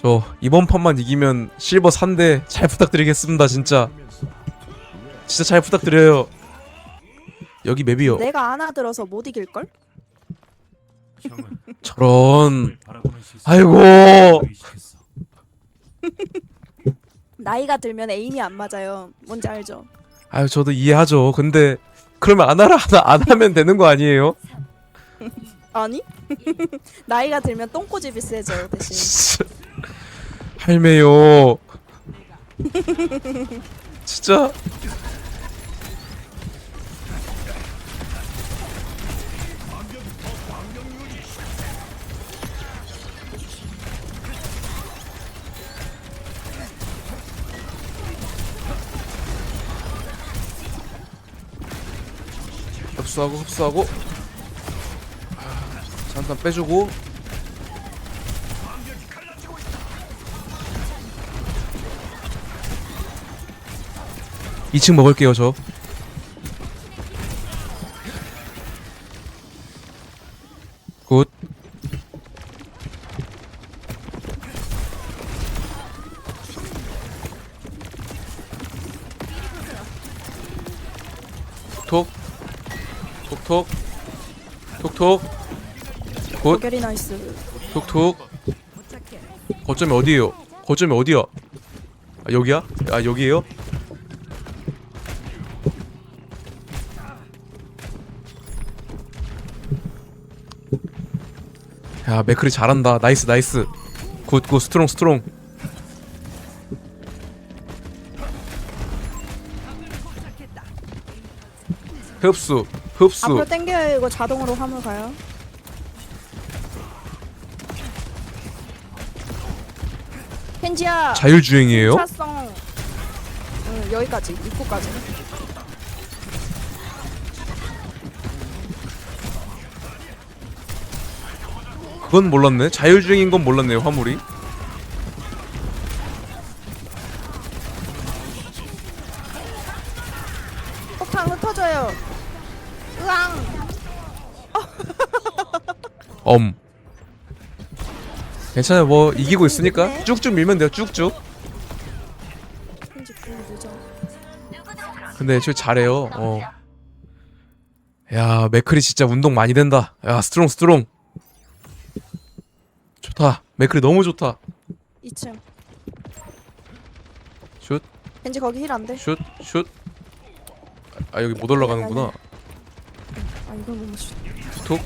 저 이번 판만 이기면 실버 3대 잘 부탁드리겠습니다 진짜 진짜 잘 부탁드려요 여기 맵이요 내가 안아 들어서 못 이길 걸? 저런 아이고 아이고 나이가 들면 에임이 안 맞아요. 뭔지 알죠? 아유 저도 이해하죠 근데 그러면 안 하라 안 하면 되는 거 아니에요? 아니? 나이가 들면 똥꼬집이 세져요 대신. 할매요. 진짜? 흡수하고 흡수하고. 아, 잠깐 빼주고 2층 먹을게요 저 굿. 톡. 톡톡. 톡톡. 굿. 나이스. 톡톡. 거점이 어디에요? 거점이 어디야? 아, 여기야? 아 여기에요? 야 맥크리 잘한다 나이스 나이스 굿굿 스트롱 스트롱 흡수 흡수 앞으로 당겨요 이거 자동으로 화물 가요. 켄지야. 자율주행이에요? 차성. 응 여기까지 입구까지. 그건 몰랐네. 자율주행인 건 몰랐네요 화물이. 폭탄 흩어져요. 으앙. 엄. 괜찮아요. 뭐 이기고 있으니까. 쭉쭉 밀면 돼요 쭉쭉. 늦어. 근데 애초에 잘해요. 어. 야 맥크리 진짜 운동 많이 된다. 야 스트롱 스트롱 좋다 맥크리 너무 좋다 2층. 슛 켄지 거기 힐 안 돼. 슛, 슛. 아 여기 못 올라가는구나. 아 이걸 못 맞추. 툭.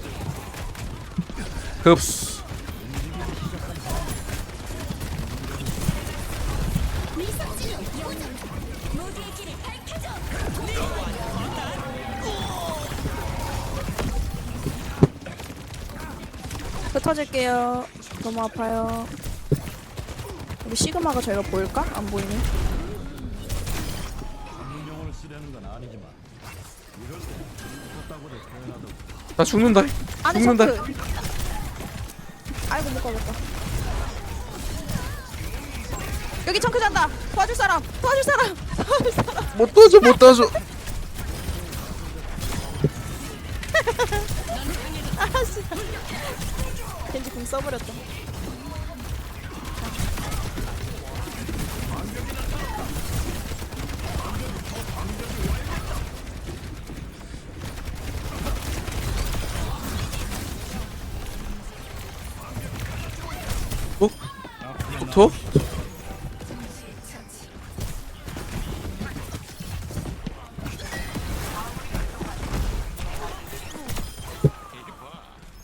흡스. 흩어질게요. 너무 아파요. 우리 시그마가 저희가 보일까? 안 보이네. 나 죽는다. 안에 죽는다. 셔크. 아이고 못 가겠다. 여기 청크 잔다. 도와줄 사람. 도와줄 사람. 도와줄 사람. 못 떠줘, 못 떠줘. 아 씨. 겐지 궁 써버렸다. 톡. 톡.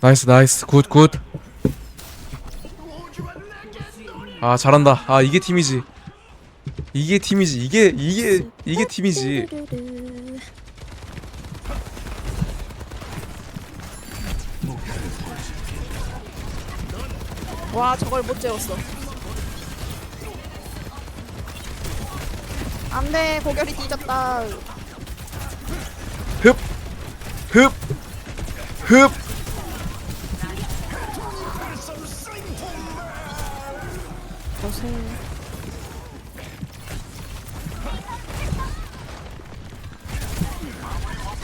나이스 나이스 굿 굿. 아 잘한다. 아 이게 팀이지. 이게 팀이지. 이게 이게 이게 팀이지. 와 저걸 못 재웠어. 안돼 고결이 뒤졌다. 흡. 흡. 흡.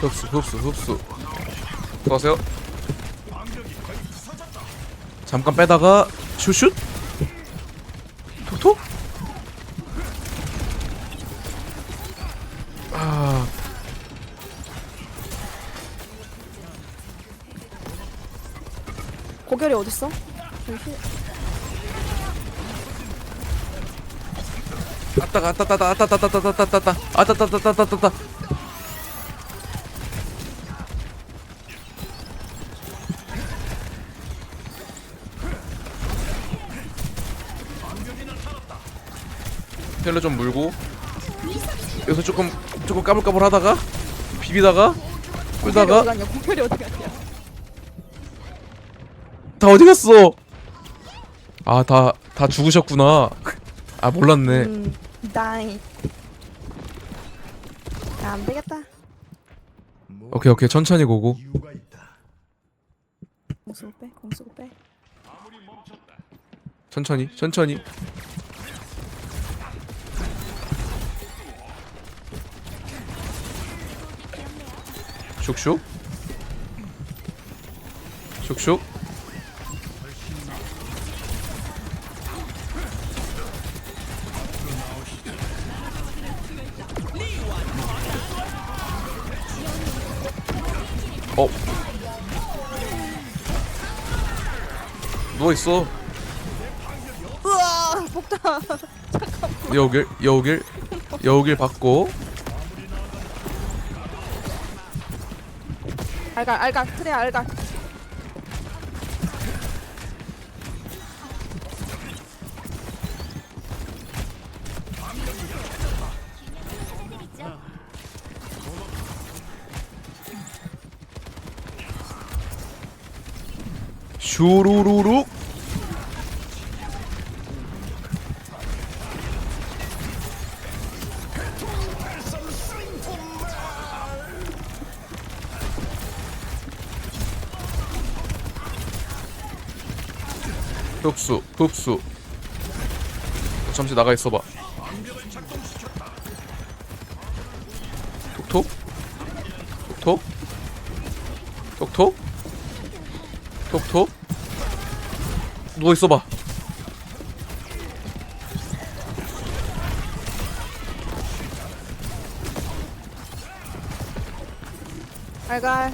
흡수 흡수 흡수 수고하세요 잠깐 빼다가 슛슛 톡톡 아 고결이 어딨어? 아따가 아따따따 아따따따따따따따 아따따따따따따 텔러 좀 물고 여기서 조금 조금 까불까불하다가 비비다가 끌다가? 고결이 어디 갔냐? 다 어디 갔어? 아 다 다 죽으셨구나. 아 몰랐네. 음, 다이. 야, 안 되겠다. 오케이 오케이 천천히 고고. 공수고 빼, 공수고 빼. 천천히 천천히. 슉슉. 슉슉. 어. 누워 있어. 우와, 폭탄. 여길 여길 여길 받고 알갈, 알갈, 트레 알갈. 슈루루룩 흡수 흡수. 잠시 나가 있어봐. 톡톡? 톡톡? 톡톡? 톡톡? 누워 있어봐. 알갈.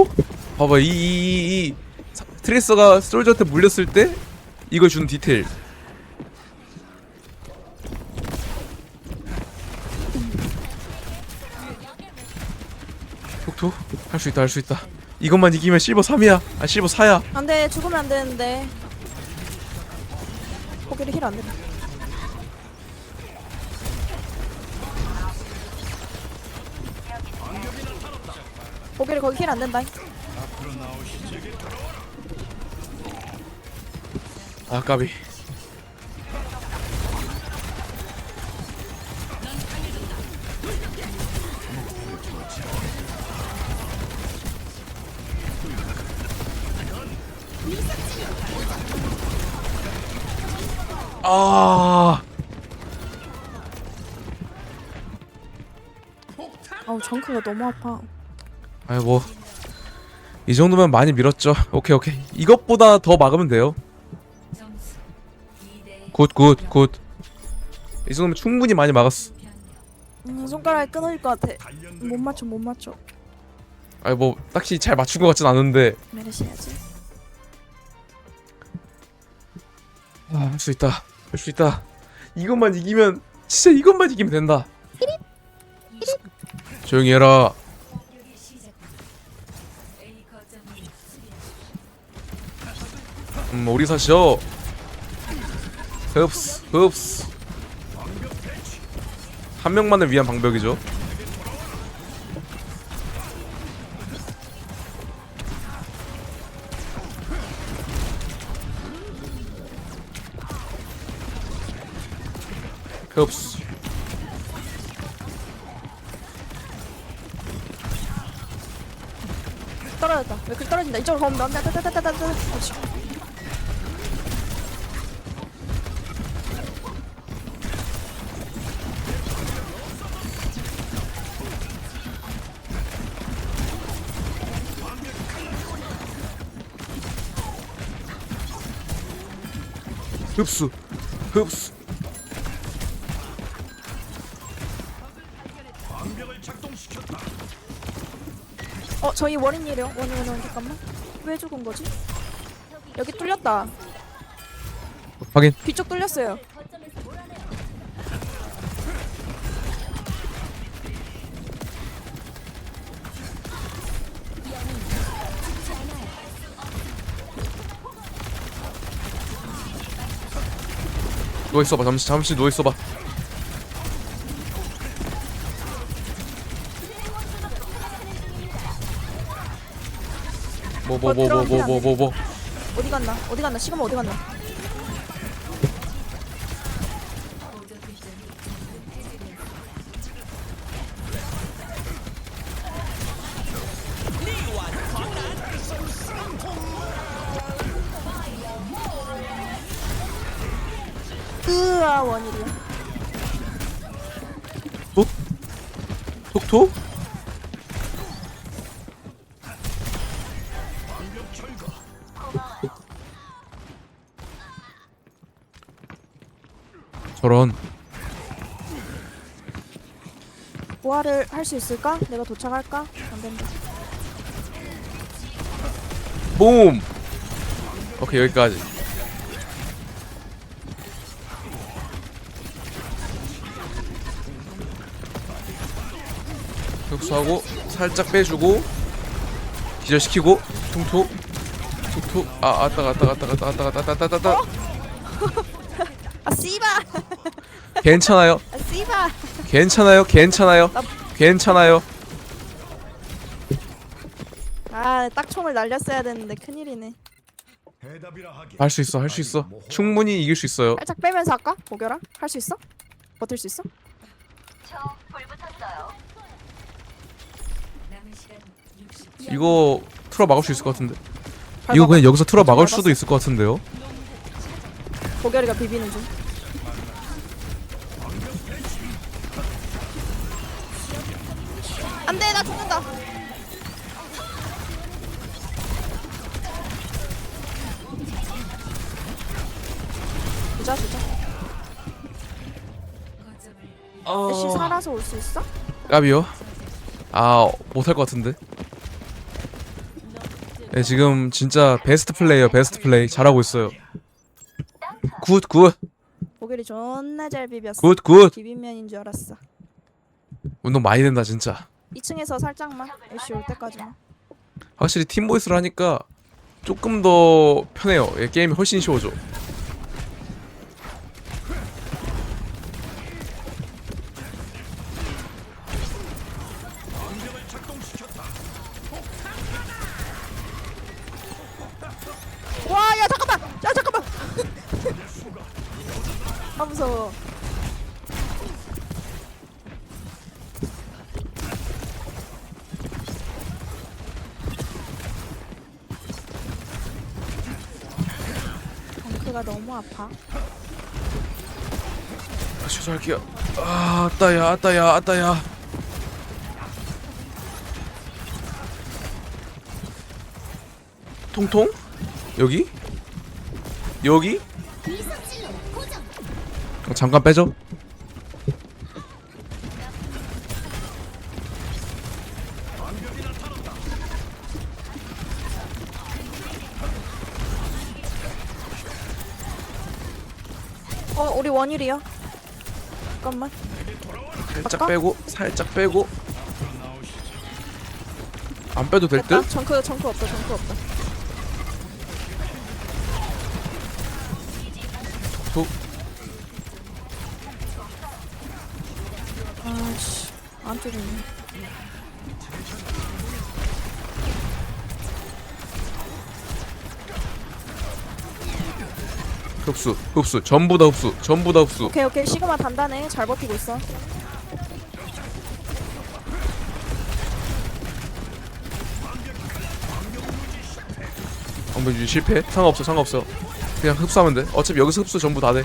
어? 봐봐 이 이 이 이 트레이서가 솔저한테 물렸을 때 이거 준 디테일. 톡톡 할 수 있다 할 수 있다. 이것만 이기면 실버 3이야. 아 실버 4야. 안 돼, 죽으면 안 되는데. 고결이 힐안 돼. 고결이 거기 힐 안 된다. 아 까비. 아. 아우, 정크가 너무 아파. 아이 뭐 이 정도면 많이 밀었죠. 오케이 오케이. 이것보다 더 막으면 돼요. 굿굿 굿. 이 정도면 충분히 많이 막았어. 음, 손가락이 끊어질 것 같아. 못 맞춰, 못 맞춰. 아이 뭐 딱히 잘 맞춘 것 같진 않은데 메르시 해야지. 아, 할 수 있다. 할 수 있다. 이것만 이기면 진짜 이것만 이기면 된다. 조용히 해라. 음, 오리사 씨요. 흡스, 흡스. 한 명만을 위한 방벽이죠. 흡스. 떨어졌다. 왜 그렇게 떨어진다. 이쪽으로 가면 안 돼. 흡수. 흡수. 어 저희 원인이래요. 원인 원인 원인, 잠깐만. 왜 죽은 거지? 여기 뚫렸다. 확인. 뒤쪽 뚫렸어요 누워 있어봐. 잠시 잠시 누워 있어봐. 뭐 뭐 뭐 뭐 뭐 뭐 뭐 뭐. 어디 갔나? 어디 갔나? 시그마 어디 갔나 으아 원일이야 톡톡? 저런 부활을 할수 있을까? 내가 도착할까? 안 된다 봄 오케이 여기까지 격수하고 살짝 빼주고 기절시키고 퉁툭 툭툭 아 왔다 갔다 갔다 갔다 갔다 갔다 갔다 갔다 아 씨바. 괜찮아요? 아 씨바. 괜찮아요? 괜찮아요? 아. 괜찮아요? 아 딱총을 날렸어야 됐는데 큰일이네. 할 수 있어 할 수 있어. 충분히 이길 수 있어요. 살짝 빼면서 할까? 보겨라 할 수 있어? 버틸 수 있어? 이거 틀어 막을 수 있을 것 같은데. 이거 그냥 여기서 틀어 막을 밟았어. 수도 있을 것 같은데요 보결이가 비비는 중 안돼 나 죽는다 주자 주자 애쉬 살아서 올 수 있어? 까비요? 아 못할 것 같은데? 네, 지금 진짜 베스트 플레이어 베스트 플레이. 잘하고 있어요. 굿굿. 보결이 존나 잘 비볐어. 굿굿. 비빔면인 줄 알았어. 운동 많이 된다 진짜. 2층에서 살짝만 애쉬 올 때까지만 확실히 팀보이스를 하니까 조금 더 편해요. 예, 게임이 훨씬 쉬워져 아 무서워. 덩크가 너무 아파. 아, 취소할게요 아 아따야 아따야 아따야 통통? 여기? 여기? 어, 잠깐 빼줘 어, 우리 원일이야. 잠깐만. 살짝? 빼고 살짝 빼고 안 빼도 될 됐다. 듯? 정크, 정크 없다, 정크 없다. 흡수 흡수 전부 다 흡수 전부 다 흡수 오케이, 오케이. 시그마 단단해. 잘 버티고 있어. 방금 유지 실패? 상관없어 상관없어 그냥 흡수하면 돼 어차피 여기서 흡수 전부 다돼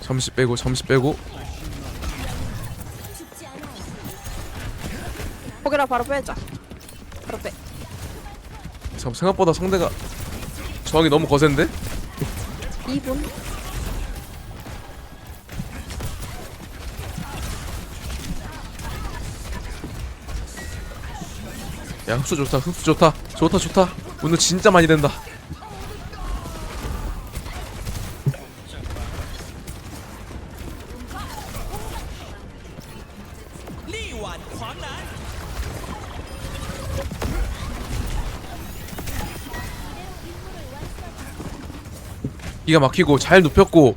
잠시 빼고 잠시 빼고 거기라 바로 빼자. 바로 빼. 잠 생각보다 상대가 저항이 너무 거센데? 2분. 야 흡수 좋다 흡수 좋다. 좋다 좋다. 오늘 진짜 많이 된다 기가 막히고 잘 눕혔고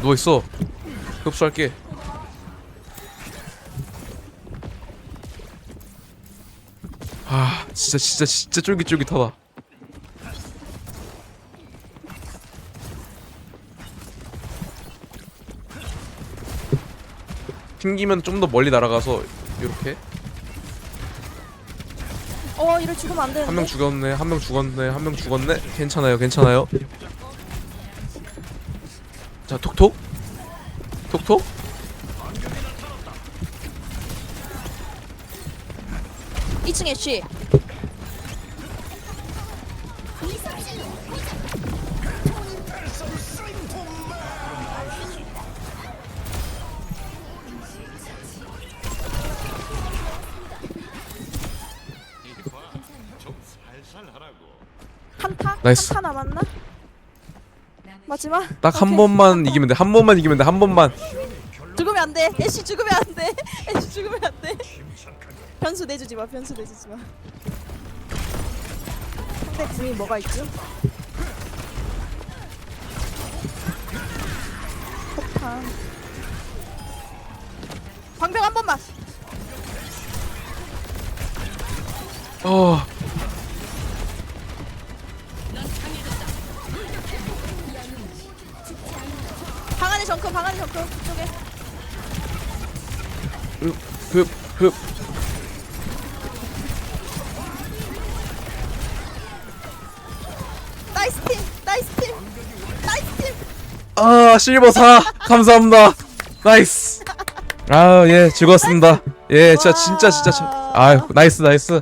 누워있어. 흡수할게. 아 진짜 진짜 진짜 쫄깃쫄깃하다. 튕기면 좀 더 멀리 날아가서 이렇게. 어 이럴 죽으면 안 되는데? 한 명 죽었네 한 명 죽었네 한 명 죽었네. 괜찮아요 괜찮아요 자 톡톡 톡톡 2층 애쉬 한타? 나이스. 한타 남았나? 마지막? 딱 한 오케이. 번만 이기면 돼 한 번만 이기면 돼 한 번만 죽으면 안 돼. 애쉬 죽으면 안 돼. 애쉬 죽으면 안 돼. 변수 내주지 마. 변수 내주지 마. 상대 궁이 뭐가 있죠? 폭탄. 방벽 한 번만. 어 아 실버 4 감사합니다. 나이스. 아 예 즐거웠습니다. 예 진짜 진짜 진짜 참- 아 나이스 나이스.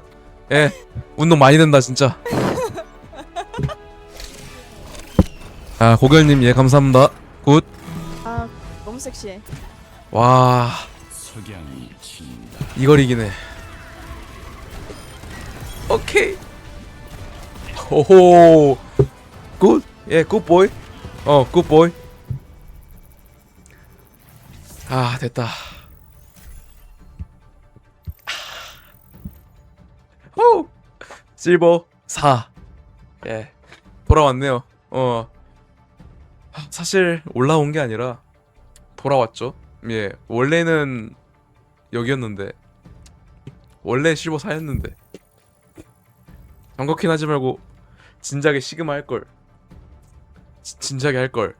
예 운동 많이 된다 진짜. 아 고결님 예 감사합니다. 아 너무 섹시해. 굿와. 석양이 친다. 이걸 이기네. 오케이. 호호. 굿예 굿보이. 어 굿보이 아 됐다. 호 실버 4예. 돌아왔네요. 어. 하, 사실 올라온 게 아니라 돌아왔죠. 예. 원래는 여기였는데 원래 실버 4였는데 정확히 하지 말고 진작에 시그마 할걸. 진작에 할걸